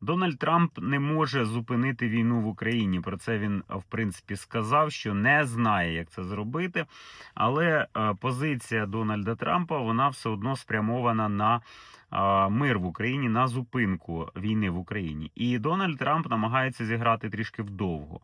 Дональд Трамп не може зупинити війну в Україні. Про це він в принципі сказав, що не знає, як це зробити. Але е, позиція Дональда Трампа вона все одно спрямована на е, мир в Україні, на зупинку війни в Україні. І Дональд Трамп намагається зіграти трішки вдовго.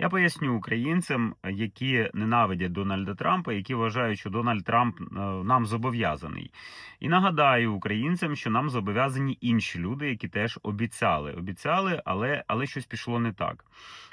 Я поясню українцям, які ненавидять Дональда Трампа, які вважають, що Дональд Трамп е, нам зобов'язаний. І нагадаю українцям, що нам зобов'язані інші люди, які теж обіцяли. Обіцяли, але, але щось пішло не так.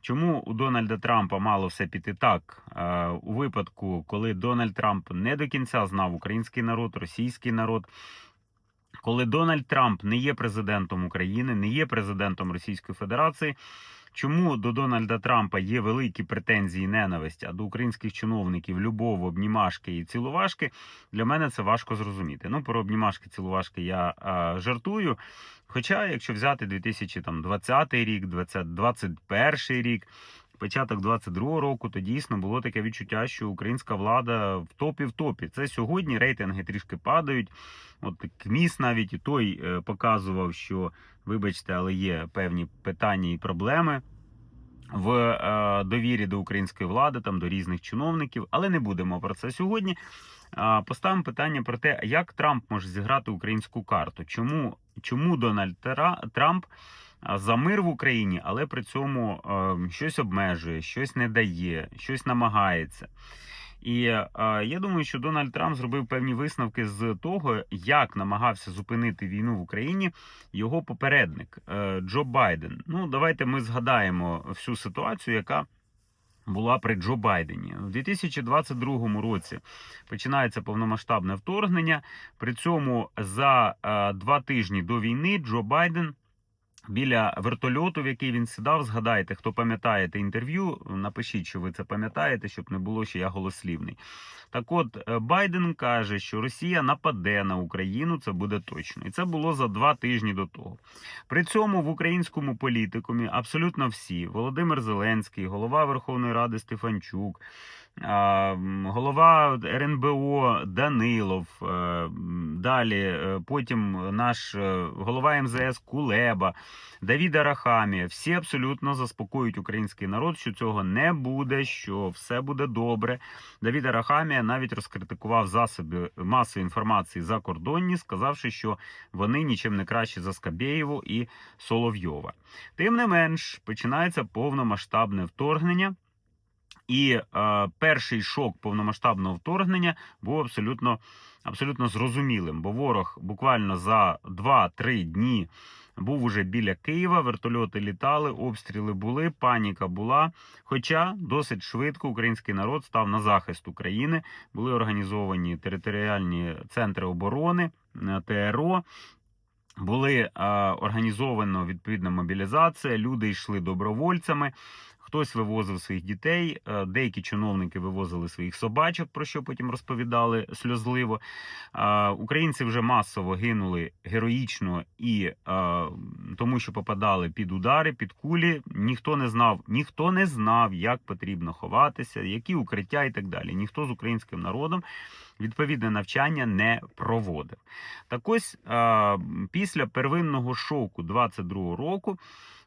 Чому у Дональда Трампа мало все піти так? Е, У випадку, коли Дональд Трамп не до кінця знав український народ, російський народ. Коли Дональд Трамп не є президентом України, не є президентом Російської Федерації, чому до Дональда Трампа є великі претензії і ненависть, а до українських чиновників любов, обнімашки і цілувашки, для мене це важко зрозуміти. Ну, про обнімашки, цілувашки я а, жартую. Хоча, якщо взяти 2020 рік, 2021 рік, початок 22 року, то дійсно було таке відчуття, що українська влада в топі в топі. Це сьогодні рейтинги трішки падають. От КМІС навіть і той е, показував, що, вибачте, але є певні питання і проблеми в е, довірі до української влади, там до різних чиновників, але не будемо про це сьогодні. Поставимо питання про те, як Трамп може зіграти українську карту. Чому, чому Дональд Трамп за мир в Україні, але при цьому е, щось обмежує, щось не дає, щось намагається. І е, я думаю, що Дональд Трамп зробив певні висновки з того, як намагався зупинити війну в Україні його попередник е, Джо Байден. Ну, давайте ми згадаємо всю ситуацію, яка була при Джо Байдені у 2022 році. Починається повномасштабне вторгнення. При цьому за два тижні до війни Джо Байден. Біля вертольоту, в який він сідав, згадайте, хто пам'ятає те інтерв'ю, напишіть, що ви це пам'ятаєте, щоб не було, що я голослівний. Так от е, Байден каже, що Росія нападе на Україну, це буде точно. І це було за два тижні до того. При цьому в українському політикумі абсолютно всі: Володимир Зеленський, голова Верховної Ради Стефанчук. Голова РНБО Данилов, е, далі е, потім наш е, голова МЗС Кулеба, Давіда Рахамія. Всі абсолютно заспокоюють український народ, що цього не буде, що все буде добре. Давіда Рахамія навіть розкритикував засоби масової інформації закордонні, сказавши, що вони нічим не кращі за Скабєєву і Соловйова. Тим не менш, починається повномасштабне вторгнення. І е, перший шок повномасштабного вторгнення був абсолютно, абсолютно зрозумілим, бо ворог буквально за 2-3 дні був уже біля Києва, вертольоти літали, обстріли були, паніка була. Хоча досить швидко український народ став на захист України, були організовані територіальні центри оборони, е, ТРО. Були е, організовано відповідна мобілізація, люди йшли добровольцями. Хтось вивозив своїх дітей, е, деякі чиновники вивозили своїх собачок, про що потім розповідали сльозливо. Українці вже масово гинули героїчно і е, тому, що попадали під удари, під кулі. Ніхто не знав, ніхто не знав, як потрібно ховатися, які укриття і так далі. Ніхто з українським народом відповідне навчання не проводив. Так ось е, після первинного шоку 22-го року.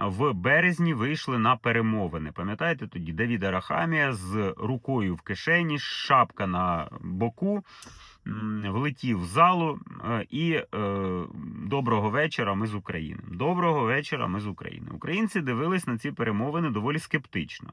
В березні вийшли на перемовини. Пам'ятаєте тоді Давіда Рахамія з рукою в кишені, шапка на боку, влетів в залу е, і е, доброго вечора. Ми з України. Доброго вечора. Ми з України. Українці дивились на ці перемовини доволі скептично.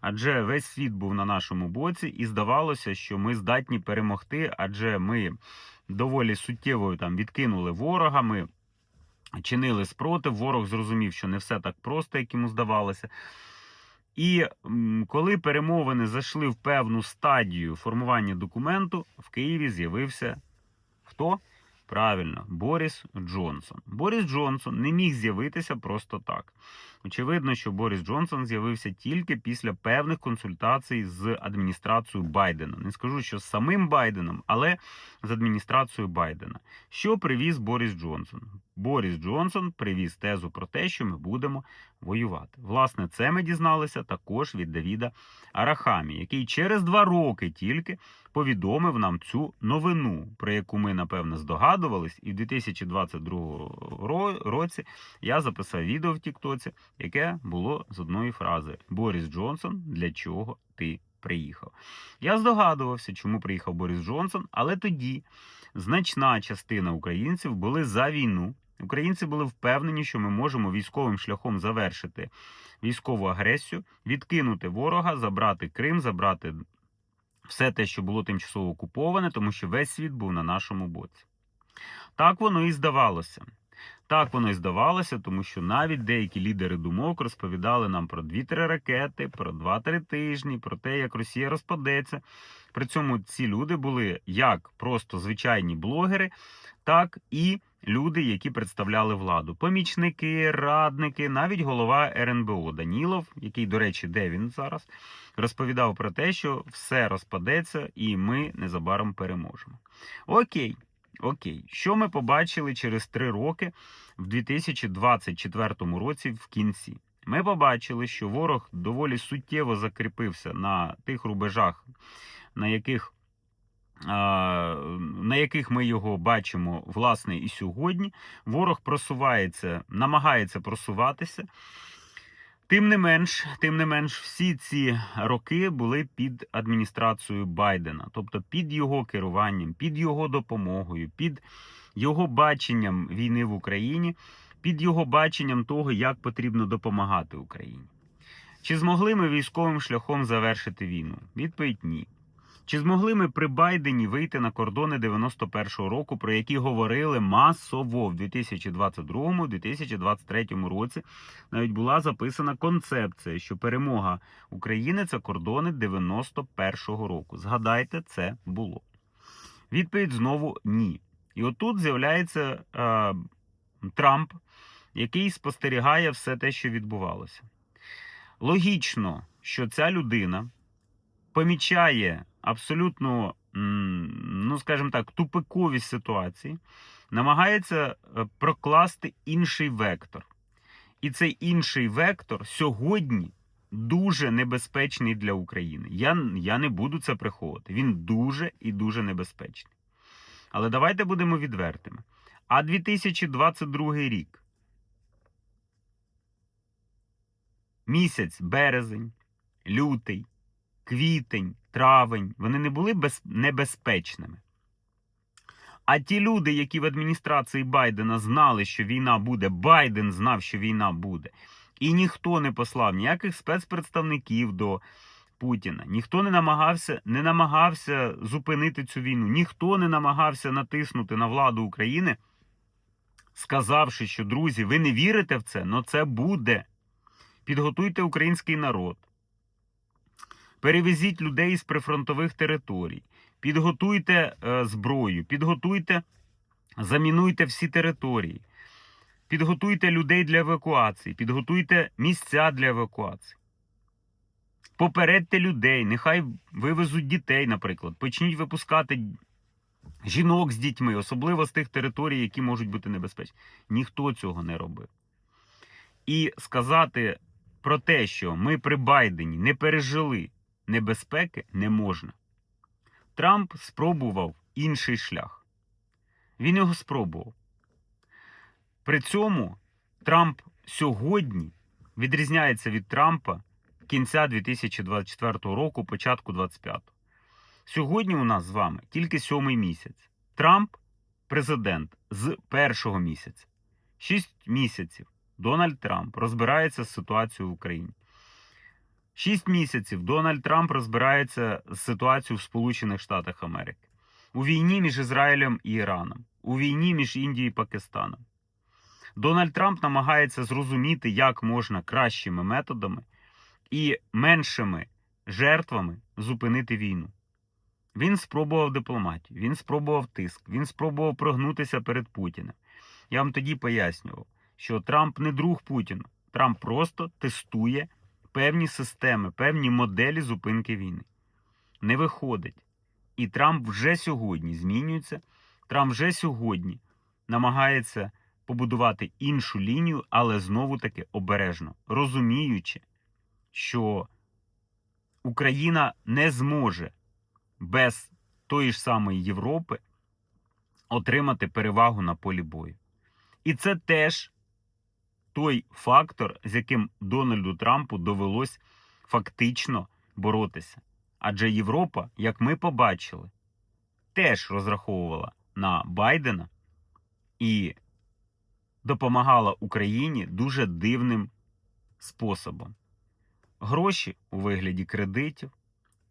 Адже весь світ був на нашому боці, і здавалося, що ми здатні перемогти, адже ми доволі суттєво там відкинули ворога. Ми чинили спротив. Ворог зрозумів, що не все так просто, як йому здавалося. І коли перемовини зайшли в певну стадію формування документу, в Києві з'явився хто? Правильно, Борис Джонсон. Борис Джонсон не міг з'явитися просто так. Очевидно, що Борис Джонсон з'явився тільки після певних консультацій з адміністрацією Байдена. Не скажу, що з самим Байденом, але з адміністрацією Байдена. Що привіз Борис Джонсон? Борис Джонсон привіз тезу про те, що ми будемо воювати. Власне, це ми дізналися також від Давіда Арахамі, який через два роки тільки повідомив нам цю новину, про яку ми напевно здогадувались, і в 2022 ро- році я записав відео в Тіктоці, яке було з одної фрази: Борис Джонсон, для чого ти приїхав? Я здогадувався, чому приїхав Борис Джонсон, але тоді значна частина українців були за війну. Українці були впевнені, що ми можемо військовим шляхом завершити військову агресію, відкинути ворога, забрати Крим, забрати все те, що було тимчасово окуповане, тому що весь світ був на нашому боці. Так воно і здавалося. Так воно і здавалося, тому що навіть деякі лідери думок розповідали нам про 2-3 ракети, про 2-3 тижні, про те, як Росія розпадеться. При цьому ці люди були як просто звичайні блогери, так і люди, які представляли владу. Помічники, радники, навіть голова РНБО Данілов, який, до речі, де він зараз, розповідав про те, що все розпадеться і ми незабаром переможемо. Окей. Окей, що ми побачили через три роки в 2024 році в кінці? Ми побачили, що ворог доволі суттєво закріпився на тих рубежах, на яких, на яких ми його бачимо власне і сьогодні. Ворог просувається, намагається просуватися. Тим не менш, тим не менш, всі ці роки були під адміністрацією Байдена, тобто під його керуванням, під його допомогою, під його баченням війни в Україні, під його баченням того, як потрібно допомагати Україні. Чи змогли ми військовим шляхом завершити війну? Відповідь ні. Чи змогли ми при Байдені вийти на кордони 91-го року, про які говорили масово в 2022-2023 році? Навіть була записана концепція, що перемога України це кордони 91-го року. Згадайте, це було. Відповідь знову ні. І отут з'являється е, Трамп, який спостерігає все те, що відбувалося. Логічно, що ця людина помічає абсолютно, ну скажімо так, тупикові ситуації, намагається е, прокласти інший вектор. І цей інший вектор сьогодні дуже небезпечний для України. Я, я не буду це приховувати. Він дуже і дуже небезпечний. Але давайте будемо відвертими. А 2022 рік. Місяць, березень, лютий, квітень, травень, вони не були без... небезпечними. А ті люди, які в адміністрації Байдена знали, що війна буде, Байден знав, що війна буде, і ніхто не послав ніяких спецпредставників до Путіна, ніхто не намагався, не намагався зупинити цю війну, ніхто не намагався натиснути на владу України, сказавши, що друзі, ви не вірите в це, але це буде. Підготуйте український народ. Перевезіть людей з прифронтових територій, підготуйте е, зброю, підготуйте, замінуйте всі території, підготуйте людей для евакуації, підготуйте місця для евакуації. Попередьте людей, нехай вивезуть дітей, наприклад. Почніть випускати жінок з дітьми, особливо з тих територій, які можуть бути небезпечні. Ніхто цього не робив. І сказати про те, що ми при Байдені не пережили небезпеки, не можна. Трамп спробував інший шлях. Він його спробував. При цьому Трамп сьогодні відрізняється від Трампа кінця 2024 року, початку 2025. Сьогодні у нас з вами тільки сьомий місяць. Трамп президент з першого місяця. Шість місяців Дональд Трамп розбирається з ситуацією в Україні. Шість місяців Дональд Трамп розбирається з ситуацією в Сполучених Штатах Америки. У війні між Ізраїлем і Іраном, у війні між Індією і Пакистаном. Дональд Трамп намагається зрозуміти, як можна кращими методами і меншими жертвами зупинити війну. Він спробував дипломатію, він спробував тиск, він спробував прогнутися перед Путіним. Я вам тоді пояснював, що Трамп не друг Путіну. Трамп просто тестує певні системи, певні моделі зупинки війни. Не виходить. І Трамп вже сьогодні змінюється. Трамп вже сьогодні намагається побудувати іншу лінію, але знову таки обережно, розуміючи, що Україна не зможе без тої ж самої Європи отримати перевагу на полі бою. І це теж той фактор, з яким Дональду Трампу довелось фактично боротися. Адже Європа, як ми побачили, теж розраховувала на Байдена і допомагала Україні дуже дивним способом. Гроші у вигляді кредитів,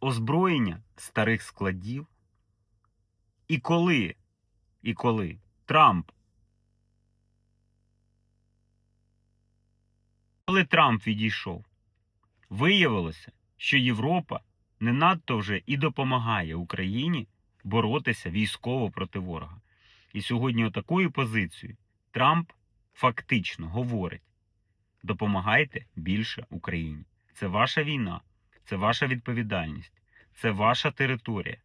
озброєння старих складів. І коли, і коли Трамп коли Трамп відійшов, виявилося, що Європа не надто вже і допомагає Україні боротися військово проти ворога. І сьогодні отакою позицією Трамп фактично говорить: допомагайте більше Україні. Це ваша війна, це ваша відповідальність, це ваша територія.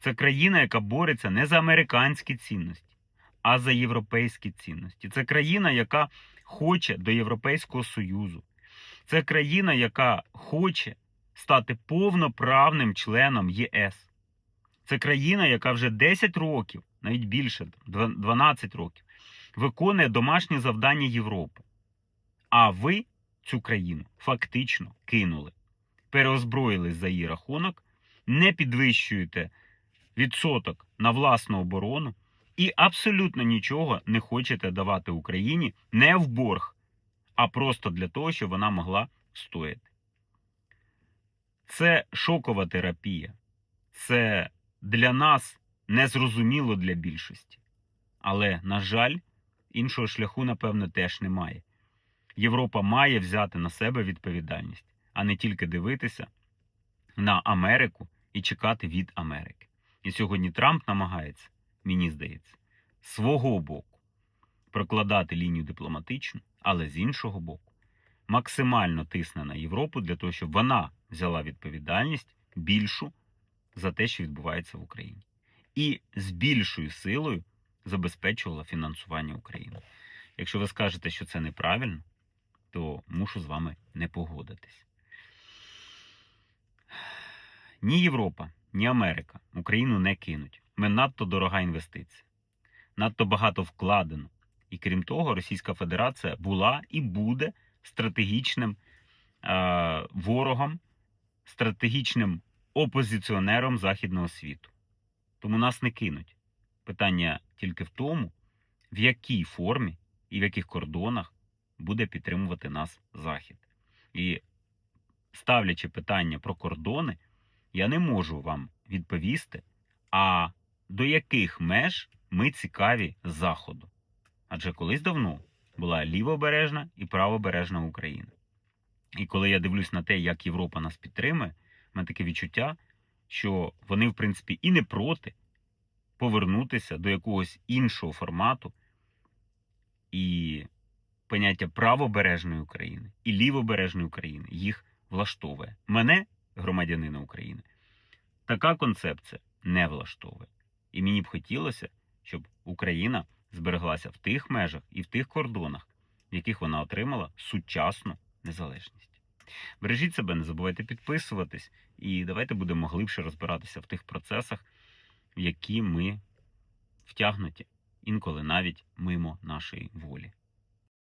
Це країна, яка бореться не за американські цінності, а за європейські цінності. Це країна, яка хоче до Європейського Союзу. Це країна, яка хоче стати повноправним членом ЄС. Це країна, яка вже 10 років, навіть більше, 12 років, виконує домашні завдання Європи. А ви цю країну фактично кинули, переозброїли за її рахунок, не підвищуєте відсоток на власну оборону і абсолютно нічого не хочете давати Україні не в борг, а просто для того, щоб вона могла стояти. Це шокова терапія. Це для нас незрозуміло для більшості. Але, на жаль, іншого шляху, напевно, теж немає. Європа має взяти на себе відповідальність, а не тільки дивитися на Америку і чекати від Америки. І сьогодні Трамп намагається, мені здається, свого боку прокладати лінію дипломатичну, але з іншого боку, максимально тисне на Європу для того, щоб вона взяла відповідальність більшу за те, що відбувається в Україні, і з більшою силою забезпечувала фінансування України. Якщо ви скажете, що це неправильно, то мушу з вами не погодитись. Ні Європа, ні Америка Україну не кинуть. Ми надто дорога інвестиція, надто багато вкладено. І крім того, Російська Федерація була і буде стратегічним е, ворогом, стратегічним опозиціонером Західного світу. Тому нас не кинуть. Питання тільки в тому, в якій формі і в яких кордонах буде підтримувати нас Захід. І ставлячи питання про кордони, я не можу вам відповісти, а до яких меж ми цікаві Заходу. Адже колись давно була лівобережна і правобережна Україна. І коли я дивлюсь на те, як Європа нас підтримує, в мене таке відчуття, що вони, в принципі, і не проти повернутися до якогось іншого формату і поняття правобережної України і лівобережної України їх влаштовує. Мене, громадянина України, така концепція не влаштовує. І мені б хотілося, щоб Україна збереглася в тих межах і в тих кордонах, в яких вона отримала сучасну незалежність. Бережіть себе, не забувайте підписуватись, і давайте будемо глибше розбиратися в тих процесах, в які ми втягнуті інколи навіть мимо нашої волі.